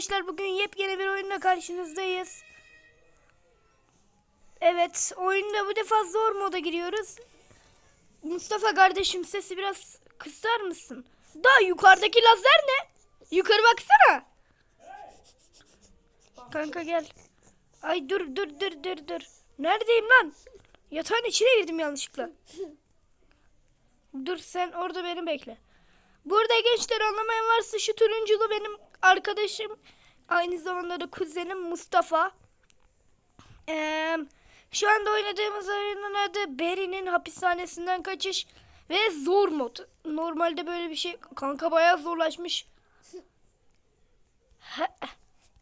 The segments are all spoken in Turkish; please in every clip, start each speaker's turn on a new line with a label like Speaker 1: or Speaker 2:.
Speaker 1: Arkadaşlar bugün yepyeni bir oyunla karşınızdayız. Evet oyunda bu defa zor moda giriyoruz. Mustafa kardeşim sesi biraz kısar mısın? Daha yukarıdaki lazer ne? Yukarı baksana. Kanka gel. Ay dur dur dur dur dur. Neredeyim lan? Yatağın içine girdim yanlışlıkla. Dur sen orada beni bekle. Burada gençler anlamayan varsa şu turunculu benim arkadaşım. Aynı zamanda da kuzenim Mustafa. Ee, şu anda oynadığımız oyunun adı Barry'nin hapishanesinden kaçış ve zor mod. Normalde böyle bir şey kanka bayağı zorlaşmış.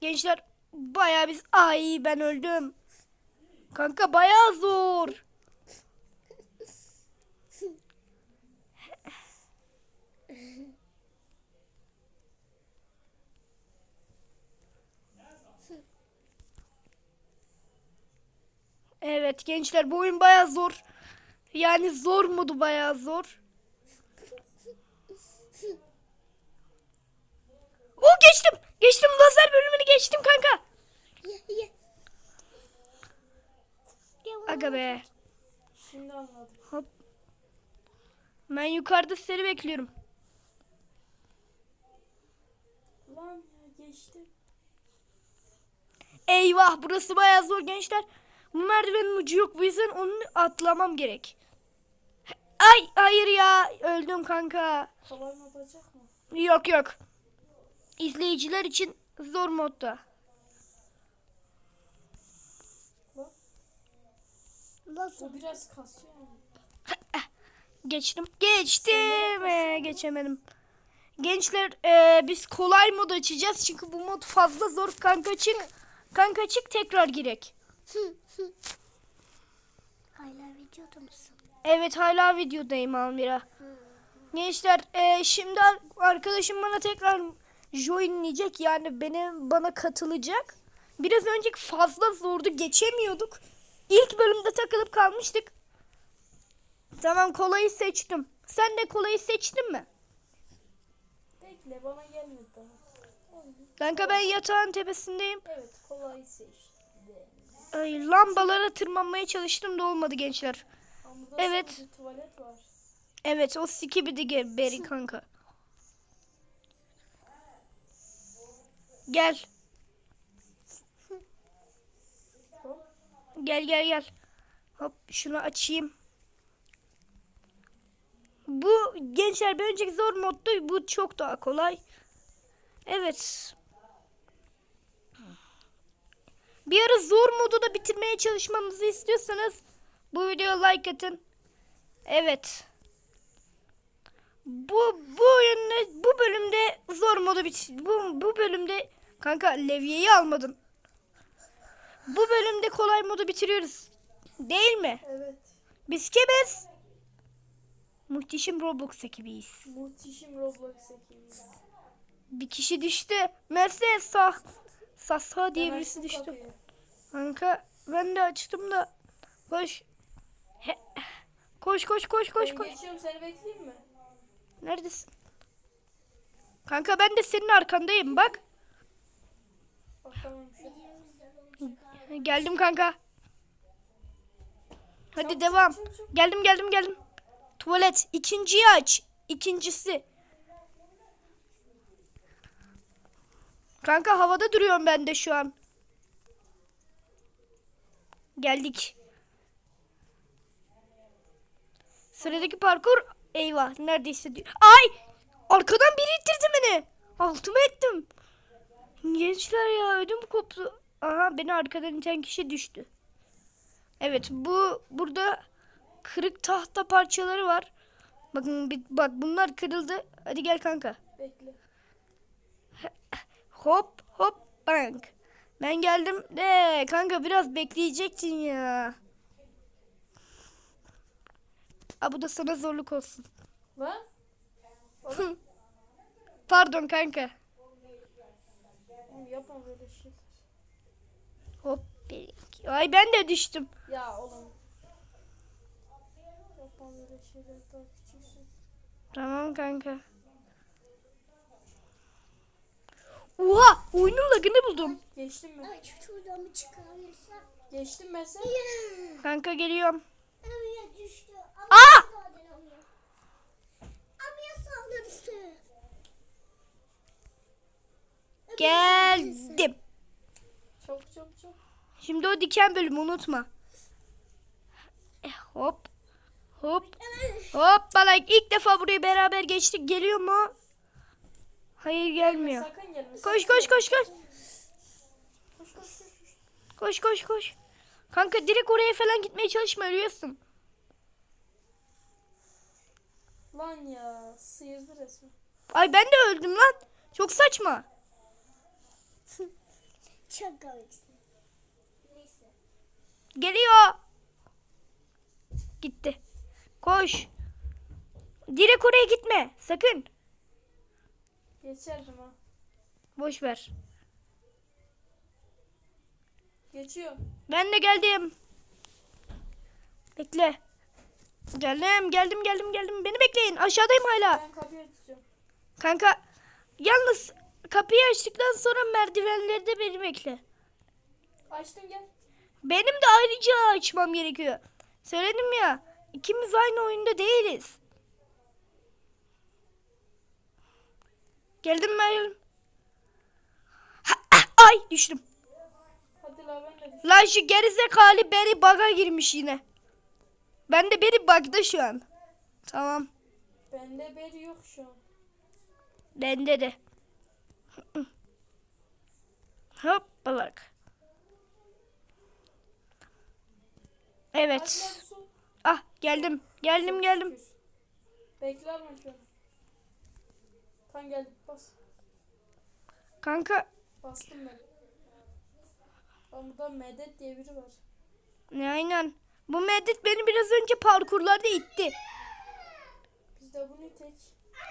Speaker 1: Gençler bayağı biz ay ben öldüm. Kanka bayağı zor. Evet gençler bu oyun bayağı zor. Yani zor modu bayağı zor. O geçtim. Geçtim lazer bölümünü geçtim kanka. Aga be.
Speaker 2: Şimdi anladım.
Speaker 1: Hop. Ben yukarıda seni bekliyorum.
Speaker 2: Lan geçtim.
Speaker 1: Eyvah burası bayağı zor gençler. Bu merdivenin ucu yok bu yüzden onu atlamam gerek. Ay hayır ya öldüm kanka.
Speaker 2: Kolay mı olacak mı?
Speaker 1: Yok yok. İzleyiciler için zor modda.
Speaker 3: Nasıl?
Speaker 2: o biraz kasıyor.
Speaker 1: Geçtim. Geçtim. Ee, geçemedim. Gençler ee, biz kolay mod açacağız çünkü bu mod fazla zor. Kanka çık. Kanka çık tekrar girek.
Speaker 3: Hala videoda mısın?
Speaker 1: Evet hala videodayım Almira. Gençler ee, şimdi ar- arkadaşım bana tekrar joinleyecek yani beni bana katılacak. Biraz önceki fazla zordu geçemiyorduk. İlk bölümde takılıp kalmıştık. Tamam kolayı seçtim. Sen de kolayı seçtin mi?
Speaker 2: Bekle bana gelmedi daha.
Speaker 1: Kanka ben yatağın tepesindeyim.
Speaker 2: Evet kolayı seçtim.
Speaker 1: Ay, lambalara tırmanmaya çalıştım da olmadı gençler.
Speaker 2: Ama
Speaker 1: Evet.
Speaker 2: tuvalet var.
Speaker 1: Evet o skibidi ge- beri kanka. Gel. Gel gel gel. Hop şunu açayım. Bu gençler bir önceki zor moddu. Bu çok daha kolay. Evet. Bir ara zor modu da bitirmeye çalışmamızı istiyorsanız bu videoya like atın. Evet. Bu bu oyunda bu bölümde zor modu bit bu bu bölümde kanka levyeyi almadın. Bu bölümde kolay modu bitiriyoruz. Değil mi?
Speaker 2: Evet.
Speaker 1: Biz kimiz? Muhteşem Roblox ekibiyiz.
Speaker 2: Muhteşem Roblox ekibi.
Speaker 1: Bir kişi düştü. Mercedes sağ. Sasa diye birisi düştü.
Speaker 2: kapıyı.
Speaker 1: Kanka ben de açtım da. Koş. He. Koş koş koş koş
Speaker 2: Ben
Speaker 1: koş.
Speaker 2: geçiyorum seni bekleyeyim mi?
Speaker 1: Neredesin? Kanka ben de senin arkandayım bak.
Speaker 2: Bak tamam şu.
Speaker 1: Geldim kanka. Hadi
Speaker 2: Çabuk,
Speaker 1: devam.
Speaker 2: çabuk, çabuk.
Speaker 1: Geldim geldim geldim. Tuvalet. ikinciyi aç. İkincisi. Kanka havada duruyorum ben de şu an. Geldik. Sıradaki parkur. Eyvah neredeyse. Ay! Arkadan biri ittirdi beni. Altıma ettim. Gençler ya ödüm koptu. Aha beni arkadan iten kişi düştü. Evet bu burada kırık tahta parçaları var. Bakın bir, bak bunlar kırıldı. Hadi gel kanka.
Speaker 2: Bekle.
Speaker 1: Hop hop bang. Ben geldim. De kanka biraz bekleyecektin ya. Aa, bu da sana zorluk olsun.
Speaker 2: Lan.
Speaker 1: Pardon kanka.
Speaker 2: Yapma böyle şey.
Speaker 1: Hop. Ay ben de düştüm.
Speaker 2: Ya oğlum. Yapma böyle şeyler daha küçüksün.
Speaker 1: Tamam kanka. Oha oyunun lagını buldum.
Speaker 2: Geçtim mi?
Speaker 3: Ay şuradan çıkarırsam.
Speaker 2: Geçtim ben sen.
Speaker 1: Kanka geliyorum.
Speaker 3: Amya düştü.
Speaker 1: Aa!
Speaker 3: Amya saldırısı.
Speaker 1: Geldim.
Speaker 2: Çabuk çabuk çabuk.
Speaker 1: Şimdi o diken bölümü unutma. Eh, hop. Hop. Hop bana ilk defa burayı beraber geçtik. Geliyor mu? Hayır gelmiyor.
Speaker 2: Sakın gelme.
Speaker 1: Koş
Speaker 2: sakın
Speaker 1: koş
Speaker 2: gelme.
Speaker 1: koş koş.
Speaker 2: Koş koş koş. koş.
Speaker 1: Koş koş koş. Kanka direkt oraya falan gitmeye çalışma ölüyorsun.
Speaker 2: Lan ya sıyırdı resmen.
Speaker 1: Ay ben de öldüm lan. Çok saçma.
Speaker 3: Çok komiksin. Neyse.
Speaker 1: Geliyor. Gitti. Koş. Direkt oraya gitme. Sakın.
Speaker 2: Geçerdim ha.
Speaker 1: Boş ver.
Speaker 2: Geçiyorum.
Speaker 1: Ben de geldim. Bekle. Geldim, geldim, geldim, geldim. Beni bekleyin. Aşağıdayım hala.
Speaker 2: Ben kapıyı açacağım.
Speaker 1: Kanka, yalnız kapıyı açtıktan sonra merdivenlerde beni bekle.
Speaker 2: Açtım gel.
Speaker 1: Benim de ayrıca açmam gerekiyor. Söyledim ya, ikimiz aynı oyunda değiliz. Geldim ben. Ha, ah, Ay düştüm.
Speaker 2: Hadi la ben de.
Speaker 1: Lan şu gerizekalı beni baga girmiş yine. Ben de beni bug'da şu an. Tamam.
Speaker 2: Bende beri yok şu an.
Speaker 1: Bende de. Hop.
Speaker 2: Hadi
Speaker 1: Evet. Ah geldim. Geldim geldim.
Speaker 2: Şükür. Bekle alma şu an. Tam geldim bas.
Speaker 1: Kanka
Speaker 2: Bastım ben. Lan burada medet diye biri var.
Speaker 1: ne aynen. Bu medit beni biraz önce parkurlarda itti.
Speaker 2: Biz de bunu tek.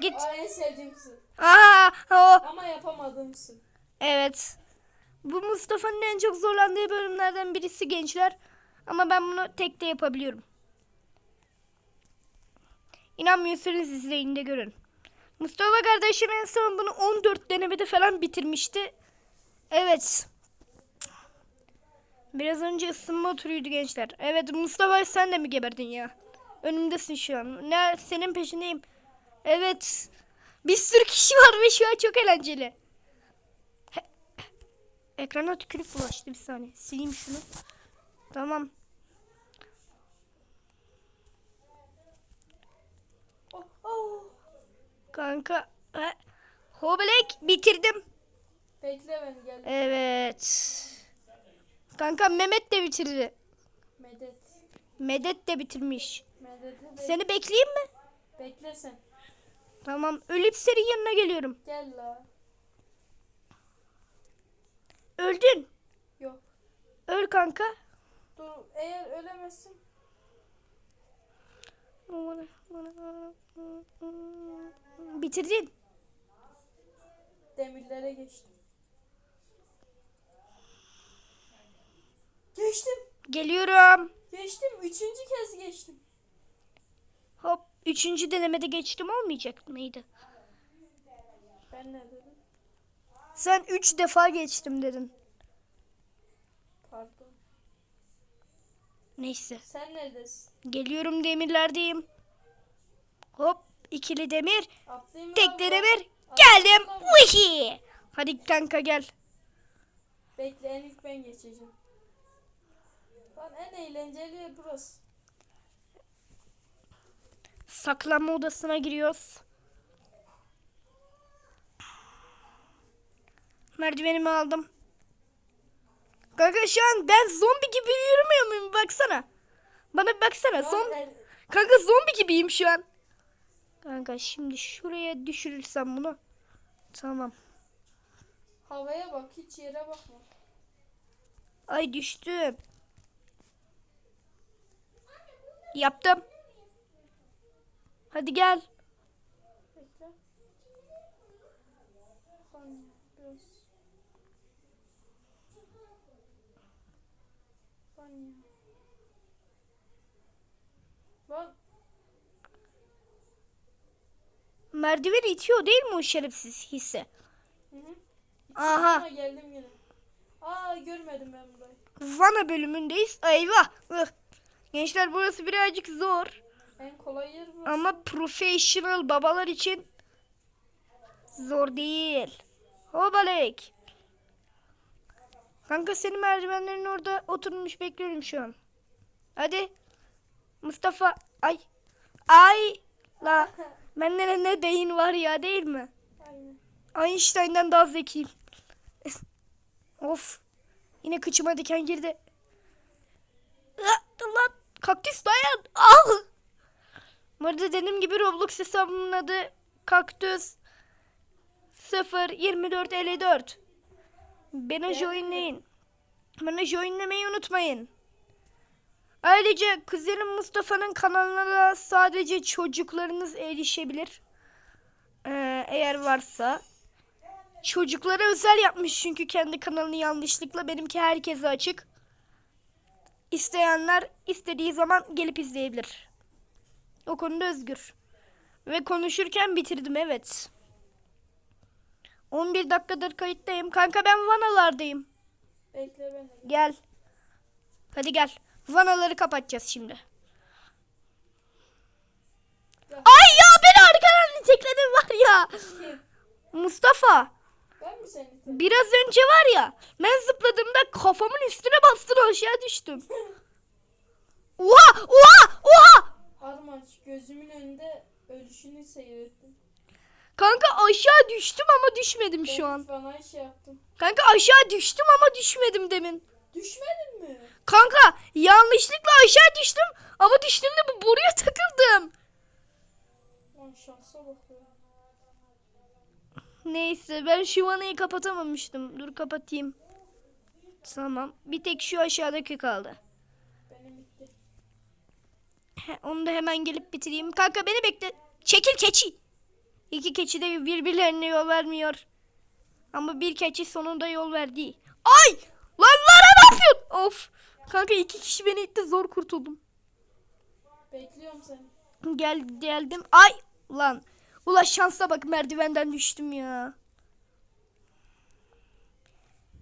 Speaker 1: Git.
Speaker 2: Aa en sevdiğim kızı.
Speaker 1: Aa, o.
Speaker 2: Ama yapamadığım kızı.
Speaker 1: Evet. Bu Mustafa'nın en çok zorlandığı bölümlerden birisi gençler. Ama ben bunu tek de yapabiliyorum. İnanmıyorsanız izleyin de görün. Mustafa kardeşim en son bunu 14 denemede falan bitirmişti. Evet. Biraz önce ısınma turuydu gençler. Evet Mustafa sen de mi geberdin ya? Önümdesin şu an. Ne senin peşindeyim. Evet. Bir sürü kişi var ve şu an çok eğlenceli. Ekrana tükürük bulaştı bir saniye. Sileyim şunu. Tamam. Kanka. he, Hobelek bitirdim.
Speaker 2: Bekle beni gel.
Speaker 1: Evet. Kanka Mehmet de bitirdi.
Speaker 2: Medet.
Speaker 1: Medet de bitirmiş.
Speaker 2: Medet'e bek-
Speaker 1: Seni bekleyeyim mi?
Speaker 2: bekle sen.
Speaker 1: Tamam. Ölüp senin yanına geliyorum.
Speaker 2: Gel la.
Speaker 1: Öldün.
Speaker 2: Yok.
Speaker 1: Öl kanka.
Speaker 2: Dur eğer ölemezsin.
Speaker 1: Bitirdin.
Speaker 2: Demirlere geçtim. Geçtim.
Speaker 1: Geliyorum.
Speaker 2: Geçtim. Üçüncü kez geçtim.
Speaker 1: Hop. Üçüncü denemede geçtim olmayacak mıydı?
Speaker 2: Ben ne dedim?
Speaker 1: Sen üç defa geçtim dedin.
Speaker 2: Pardon.
Speaker 1: Neyse.
Speaker 2: Sen neredesin?
Speaker 1: Geliyorum demirlerdeyim. Hop ikili demir.
Speaker 2: Atlayayım mı
Speaker 1: Tek
Speaker 2: abi?
Speaker 1: demir. Geldim. Wihi. Hadi kanka gel.
Speaker 2: Bekle en ilk ben geçeceğim. Lan en eğlenceli burası.
Speaker 1: Saklanma odasına giriyoruz. Merdivenimi aldım. Kanka şu an ben zombi gibi yürümüyor muyum? Baksana. Bana bir baksana. Zom Kanka zombi gibiyim şu an. Kanka şimdi şuraya düşürürsem bunu. Tamam.
Speaker 2: havaya bak hiç yere bakma.
Speaker 1: Ay düştüm. Yaptım. Hadi gel.
Speaker 2: Bekle. Saniye, biraz. Lan
Speaker 1: Merdiven itiyor değil mi o şerefsiz hisse?
Speaker 2: Hı hı.
Speaker 1: Aha.
Speaker 2: Ama geldim yine. Aa görmedim ben burayı.
Speaker 1: Vana bölümündeyiz. Eyvah. Ih. Gençler burası birazcık zor.
Speaker 2: En kolay yer burası.
Speaker 1: Ama professional babalar için zor değil. Hobalek. Kanka senin merdivenlerin orada oturmuş bekliyorum şu an. Hadi. Mustafa. Ay. Ay. La. Bende ne, beyin var ya değil mi?
Speaker 2: Aynen.
Speaker 1: Einstein'dan daha zekiyim. of. Yine kıçıma diken girdi. Ah, Lan kaktüs dayan. Al. Bu arada dediğim gibi Roblox hesabımın adı kaktüs 02454. Beni joinleyin. Bana joinlemeyi unutmayın. Ayrıca kuzenim Mustafa'nın kanalına sadece çocuklarınız erişebilir. Ee, eğer varsa. Çocuklara özel yapmış çünkü kendi kanalını yanlışlıkla. Benimki herkese açık. İsteyenler istediği zaman gelip izleyebilir. O konuda özgür. Ve konuşurken bitirdim evet. 11 dakikadır kayıttayım. Kanka ben vanalardayım.
Speaker 2: Bekle ben.
Speaker 1: Gel. Hadi gel. Vanaları kapatacağız şimdi.
Speaker 2: Gel.
Speaker 1: Ay ya beni arkadan itekledin var ya. Mustafa.
Speaker 2: Ben mi seni?
Speaker 1: Biraz önce var ya ben zıpladığımda kafamın üstüne bastın aşağı düştüm. Oha oha oha.
Speaker 2: Armaç gözümün önünde ölüşünü seyrettim.
Speaker 1: Kanka aşağı düştüm ama düşmedim şu
Speaker 2: Ben
Speaker 1: an.
Speaker 2: Bana şey yaptım.
Speaker 1: Kanka aşağı düştüm ama düşmedim demin.
Speaker 2: Düşmedin mi?
Speaker 1: Kanka yanlışlıkla aşağı düştüm ama düştüğümde bu boruya takıldım.
Speaker 2: Lan şansa bak ya.
Speaker 1: Neyse ben şu vanayı kapatamamıştım. Dur kapatayım. Tamam. Bir tek şu aşağıdaki kaldı.
Speaker 2: Benim bitti.
Speaker 1: He, Onu da hemen gelip bitireyim. Kanka beni bekle. Çekil keçi. İki keçi de birbirlerine yol vermiyor. Ama bir keçi sonunda yol verdi. Ay! Lan Lara ne yapıyorsun? Of. Kanka iki kişi beni itti zor kurtuldum.
Speaker 2: Bekliyorum seni.
Speaker 1: Gel geldim. Ay! Lan. Ula şansa bak merdivenden düştüm ya.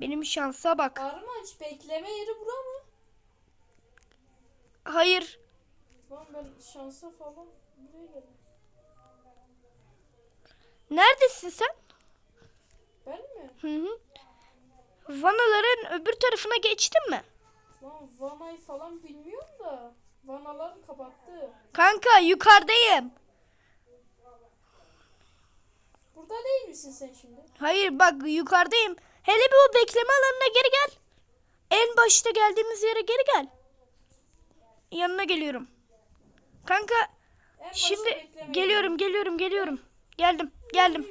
Speaker 1: Benim şansa bak.
Speaker 2: Armaç bekleme yeri bura mı?
Speaker 1: Hayır.
Speaker 2: Lan ben şansa falan buraya geldim.
Speaker 1: Neredesin sen?
Speaker 2: Ben mi?
Speaker 1: Hı hı. Vanaların öbür tarafına geçtin mi?
Speaker 2: Lan vanayı falan bilmiyorum da. Vanalar kapattı.
Speaker 1: Kanka yukarıdayım.
Speaker 2: Burada değil misin sen şimdi?
Speaker 1: Hayır bak yukarıdayım. Hele bir o bekleme alanına geri gel. En başta geldiğimiz yere geri gel. Yanına geliyorum. Kanka şimdi geliyorum geliyorum geliyorum. Geldim geldim.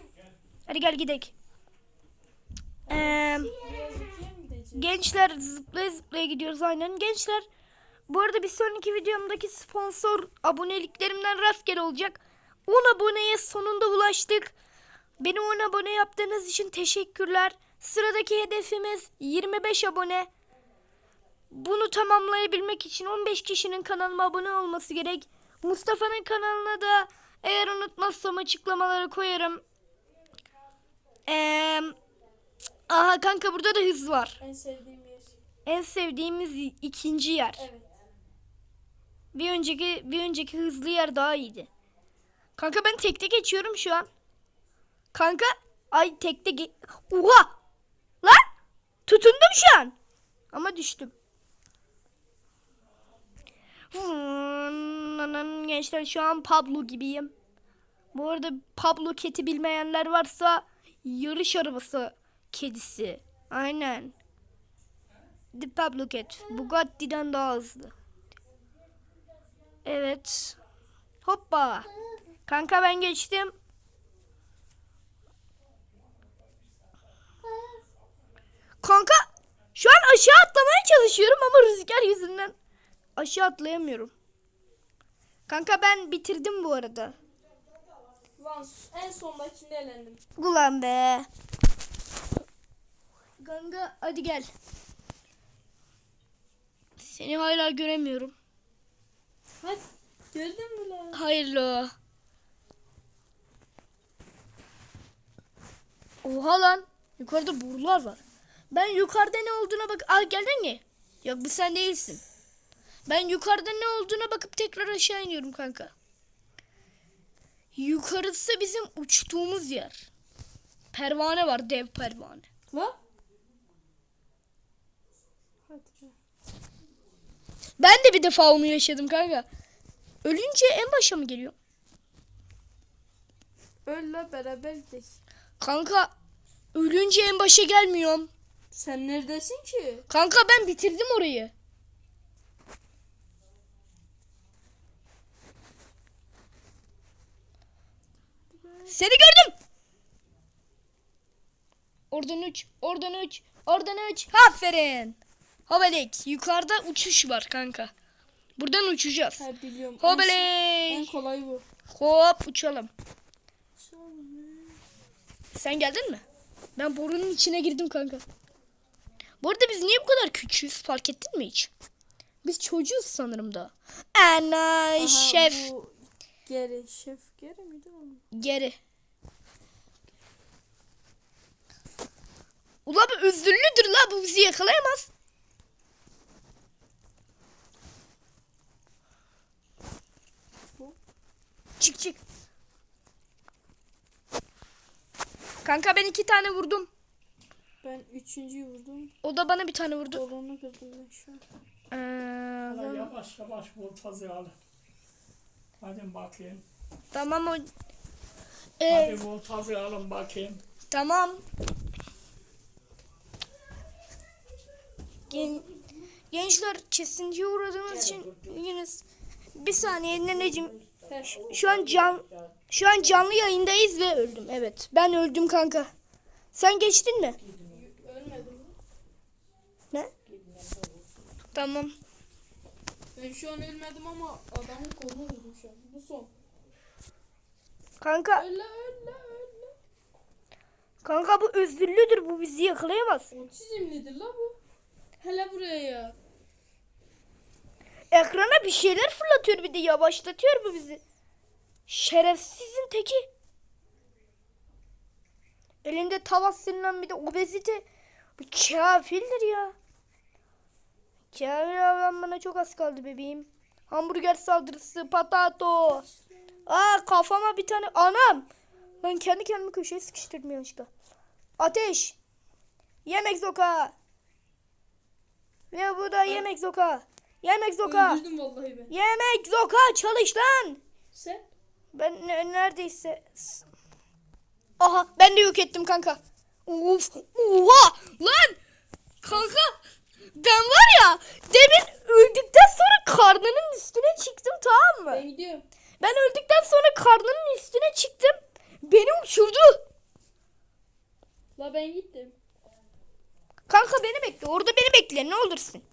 Speaker 1: Hadi gel gidelim. Ee, gençler zıplaya zıplaya gidiyoruz aynen. Gençler bu arada bir sonraki videomdaki sponsor aboneliklerimden rastgele olacak. 10 aboneye sonunda ulaştık. Beni 10 abone yaptığınız için teşekkürler. Sıradaki hedefimiz 25 abone. Bunu tamamlayabilmek için 15 kişinin kanalıma abone olması gerek. Mustafa'nın kanalına da eğer unutmazsam açıklamalara koyarım. Eee aha kanka burada da hız var.
Speaker 2: En sevdiğim yer.
Speaker 1: En sevdiğimiz ikinci yer.
Speaker 2: Evet.
Speaker 1: Bir önceki bir önceki hızlı yer daha iyiydi. Kanka ben tekte geçiyorum şu an. Kanka ay tekte ge- Oha! Lan! Tutundum şu an. Ama düştüm. Gençler şu an Pablo gibiyim. Bu arada Pablo keti bilmeyenler varsa yarış arabası kedisi. Aynen. The Pablo Cat. Bugatti'den daha hızlı. Evet. Hoppa. Kanka ben geçtim. Kanka şu an aşağı atlamaya çalışıyorum ama rüzgar yüzünden aşağı atlayamıyorum. Kanka ben bitirdim bu arada.
Speaker 2: Lan en sondakinde elendim.
Speaker 1: Ulan be. Kanka hadi gel. Seni hala göremiyorum.
Speaker 2: Hadi. Geldin mi lan?
Speaker 1: Hayırlı. Oha lan. Yukarıda borular var. Ben yukarıda ne olduğuna bak. Aa geldin mi? Yok bu sen değilsin. Ben yukarıda ne olduğuna bakıp tekrar aşağı iniyorum kanka. Yukarısı bizim uçtuğumuz yer. Pervane var dev pervane.
Speaker 2: Be.
Speaker 1: Ben de bir defa onu yaşadım kanka. Ölünce en başa mı geliyor?
Speaker 2: Öyle beraber gidelim.
Speaker 1: Kanka ölünce en başa gelmiyorum.
Speaker 2: Sen neredesin ki?
Speaker 1: Kanka ben bitirdim orayı. Seni gördüm. Oradan uç, oradan uç, oradan uç. Aferin. Hobbelik. Yukarıda uçuş var kanka. Buradan uçacağız.
Speaker 2: Ha biliyorum. En, kolay bu.
Speaker 1: Hop uçalım. Sen geldin mi? Ben borunun içine girdim kanka. Bu arada biz niye bu kadar küçüğüz fark ettin mi hiç? Biz çocuğuz sanırım da. Ana
Speaker 2: Aha,
Speaker 1: şef
Speaker 2: Bu geri. Şef geri miydi o?
Speaker 1: geri. Ula bu özürlüdür la bu bizi yakalayamaz. Çık çık. Kanka ben iki tane vurdum.
Speaker 2: Ben üçüncüyü vurdum.
Speaker 1: O da bana bir tane vurdu.
Speaker 2: Kolunu kırdım ben şu an.
Speaker 1: Ee,
Speaker 4: yavaş yavaş voltazı al. Hadi bakayım.
Speaker 1: tamam o. Ee,
Speaker 4: Hadi voltazı alın bakayım.
Speaker 1: tamam. Gen- gençler kesintiye uğradığımız için yunus bir saniye neneciğim şu an can şu an canlı yayındayız ve öldüm evet ben öldüm kanka sen geçtin mi
Speaker 2: Ölmedim.
Speaker 1: ne tamam
Speaker 2: Ben şu an ölmedim ama adamın kolunu vurdum şu an. Bu son.
Speaker 1: kanka
Speaker 2: Öyle öyle öyle.
Speaker 1: kanka bu özürlüdür bu bizi yakalayamaz
Speaker 2: Otizmlidir la bu. Hele buraya ya.
Speaker 1: Ekrana bir şeyler fırlatıyor bir de yavaşlatıyor bu bizi. Şerefsizin teki. Elinde tavas denilen bir de obezite. Bu kafirdir ya. Kafir avlanmana çok az kaldı bebeğim. Hamburger saldırısı, patato. Aa kafama bir tane anam. Ben kendi kendimi köşeye sıkıştırdım yanlışlıkla. Ateş. Yemek zoka. Ve bu da yemek zoka. Yemek zoka.
Speaker 2: Öldürdüm vallahi ben.
Speaker 1: Yemek zoka çalış lan.
Speaker 2: Sen?
Speaker 1: Ben ne- neredeyse... Aha ben de yok ettim kanka. Uf. Oha lan. Kanka ben var ya demin öldükten sonra karnının üstüne çıktım tamam mı?
Speaker 2: Ben gidiyorum.
Speaker 1: Ben öldükten sonra karnının üstüne çıktım. Beni uçurdu.
Speaker 2: La ben gittim.
Speaker 1: Kanka beni bekle. Orada beni bekle ne olursun.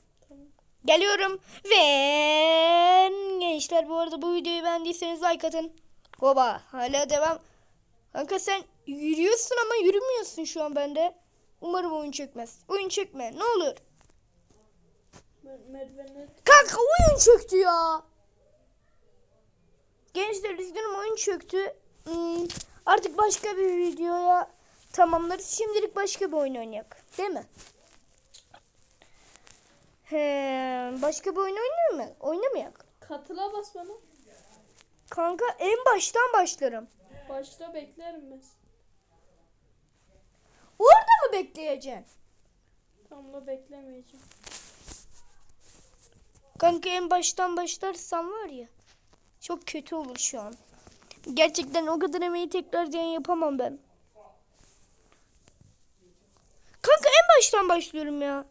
Speaker 1: Geliyorum. Ve gençler bu arada bu videoyu beğendiyseniz like atın. Hoba hala devam. Kanka sen yürüyorsun ama yürümüyorsun şu an bende. Umarım oyun çökmez. Oyun çökme ne olur.
Speaker 2: Merdivenler
Speaker 1: Kanka oyun çöktü ya. Gençler üzgünüm oyun çöktü. Hmm, artık başka bir videoya tamamlarız. Şimdilik başka bir oyun oynayak. Değil mi? He, başka bir oyun oynayalım mı? Oynamayak.
Speaker 2: Katıla bas bana.
Speaker 1: Kanka en baştan başlarım.
Speaker 2: Başta beklerim ben.
Speaker 1: Orada mı bekleyeceksin?
Speaker 2: Tam da beklemeyeceğim.
Speaker 1: Kanka en baştan başlarsam var ya. Çok kötü olur şu an. Gerçekten o kadar emeği tekrar yapamam ben. Kanka en baştan başlıyorum ya.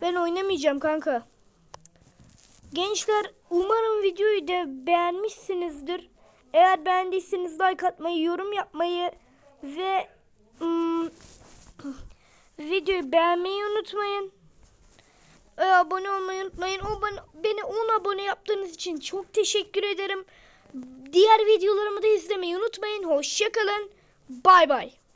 Speaker 1: Ben oynamayacağım kanka. Gençler umarım videoyu da beğenmişsinizdir. Eğer beğendiyseniz like atmayı, yorum yapmayı ve ım, videoyu beğenmeyi unutmayın. Ee, abone olmayı unutmayın. O bana, beni 10 abone yaptığınız için çok teşekkür ederim. Diğer videolarımı da izlemeyi unutmayın. Hoşçakalın. Bay bay.